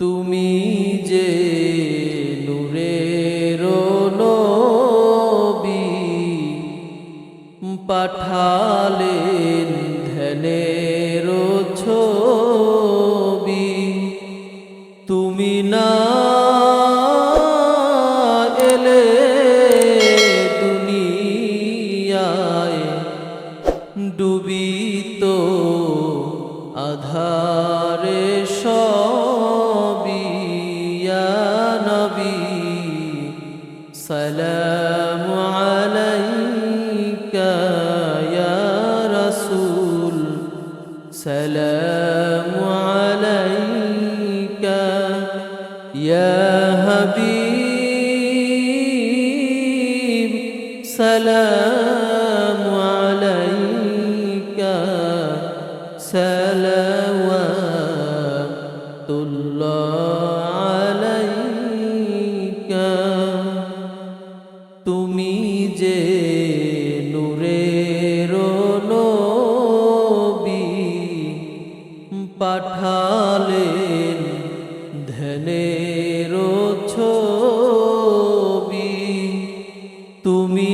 তুমি যে নূরের নবী পাঠালে سلام عليك يا حبيبي তুমি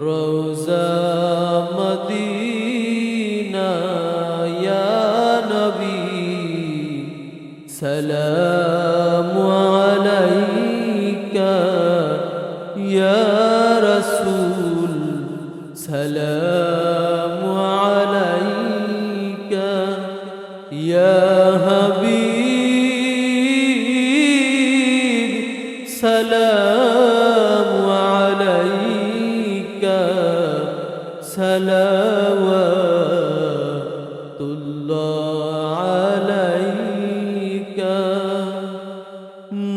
রোজা মদী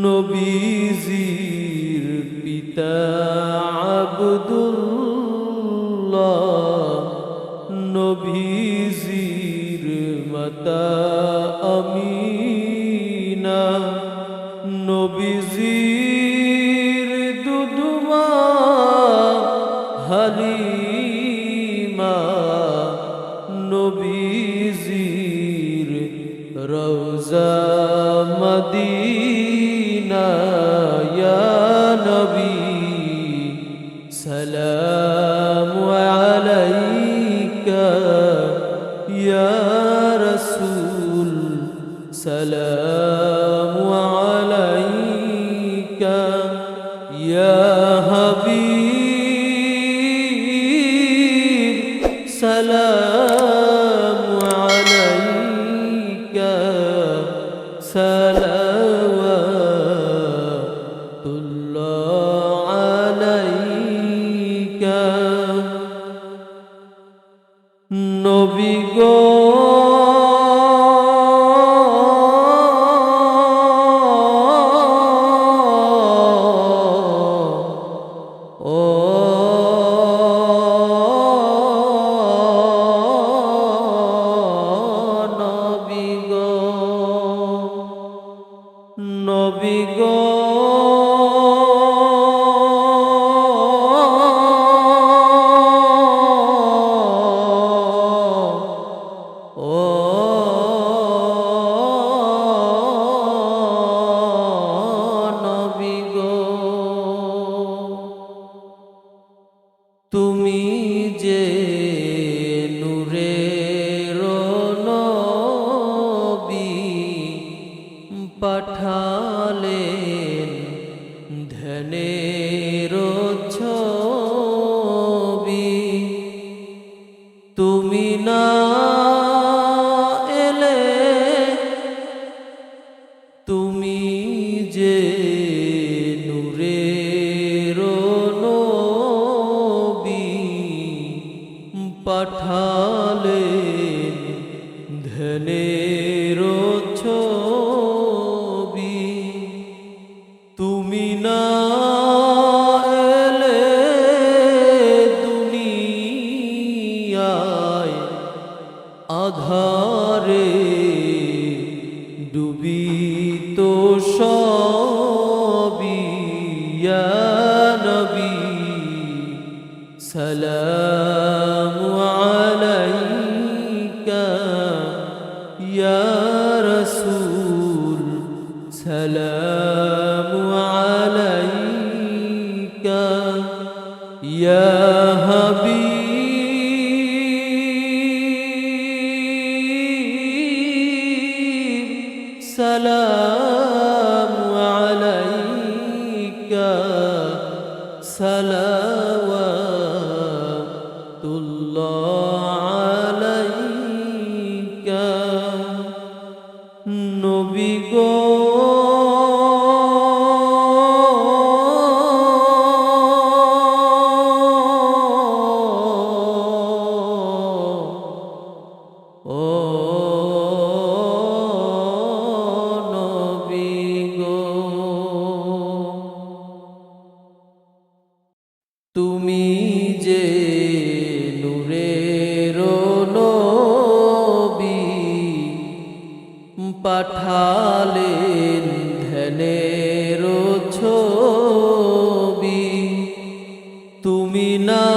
নবীজির পিতা আবদুল্লাহ নবীজির মাতা আমিনা নবীজির رسول. سلام. الله তুমি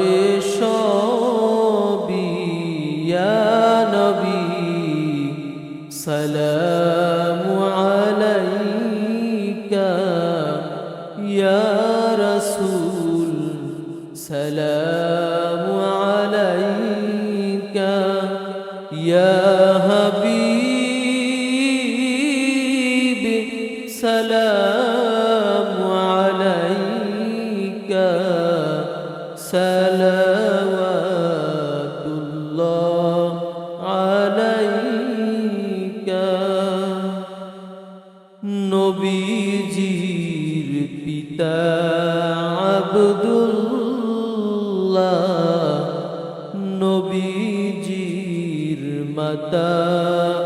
আধারে আব্দুল্লাহ নবীজির মাতা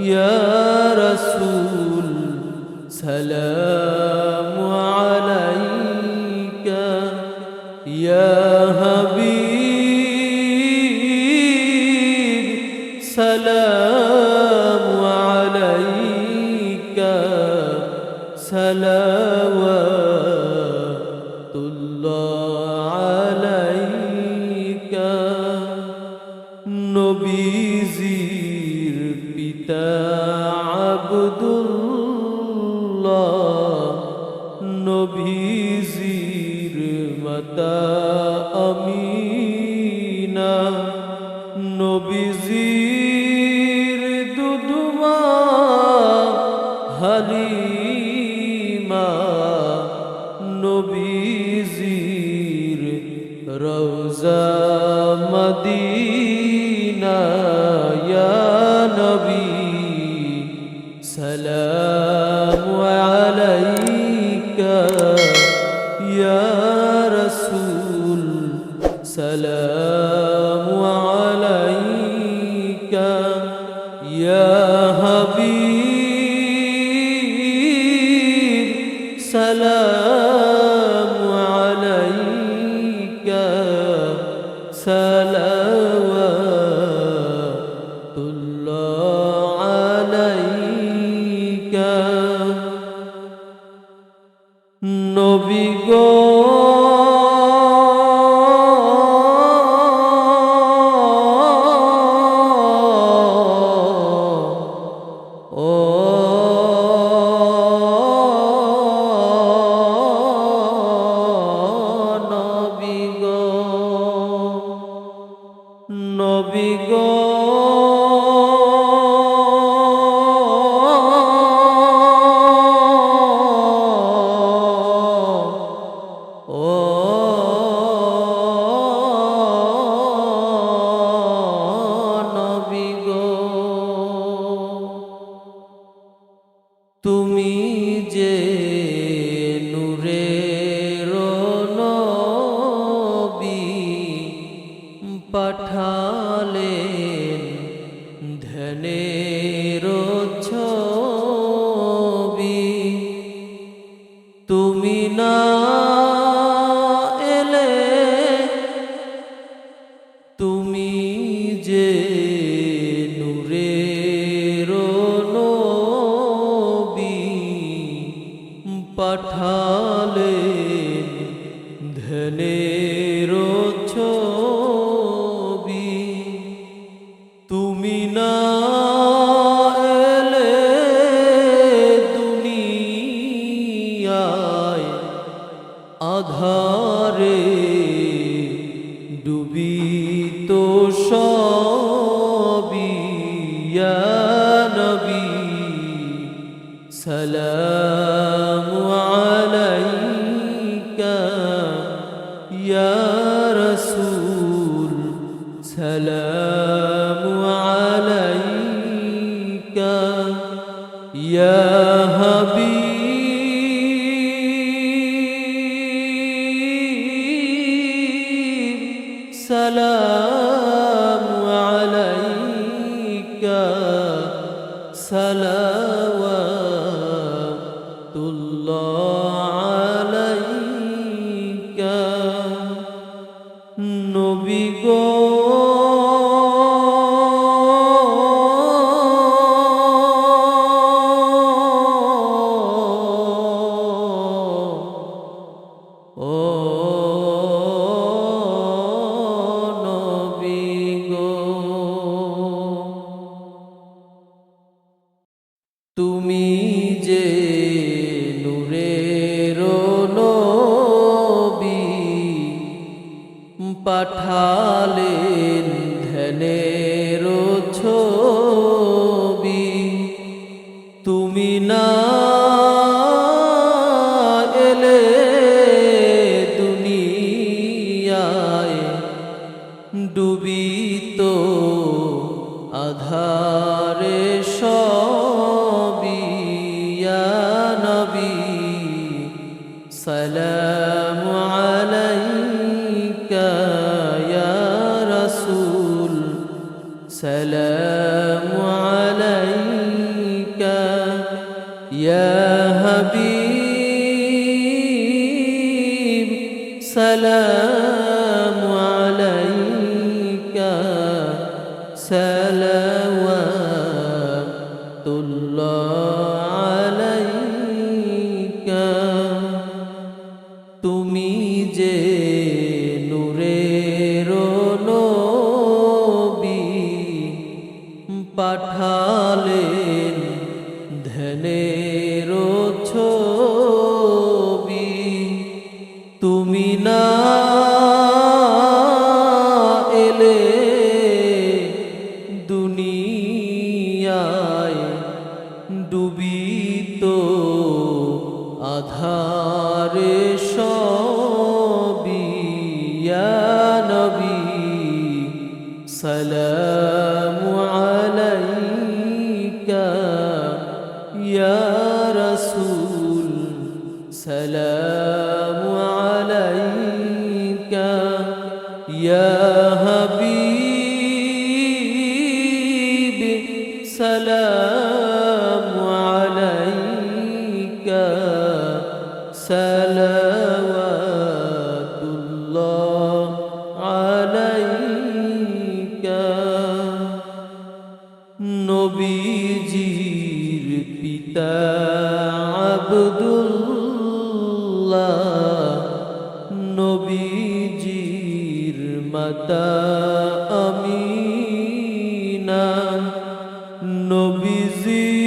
إياه আমিনা যে يا رسول سلام. আধারে সবই سلام নবীজি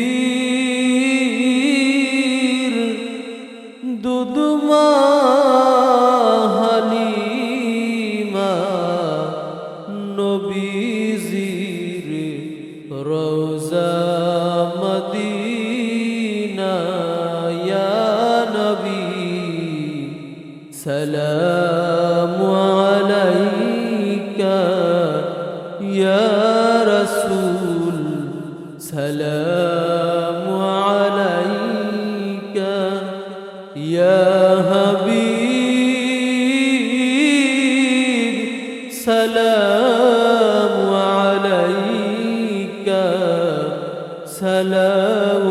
السلام عليك. سلام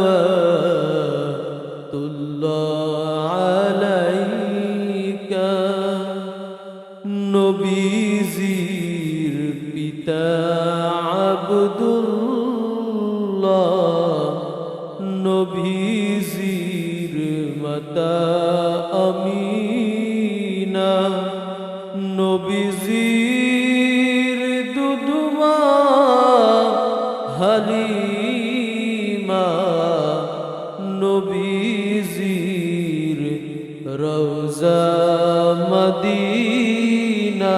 রোজা মদিনা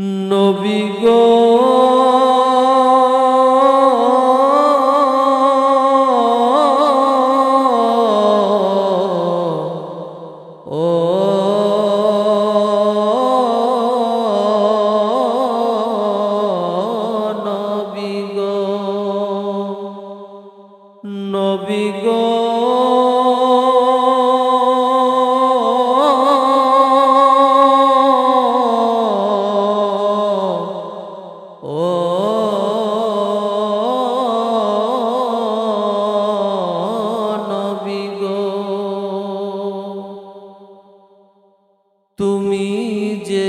নবী গো। তুমি যে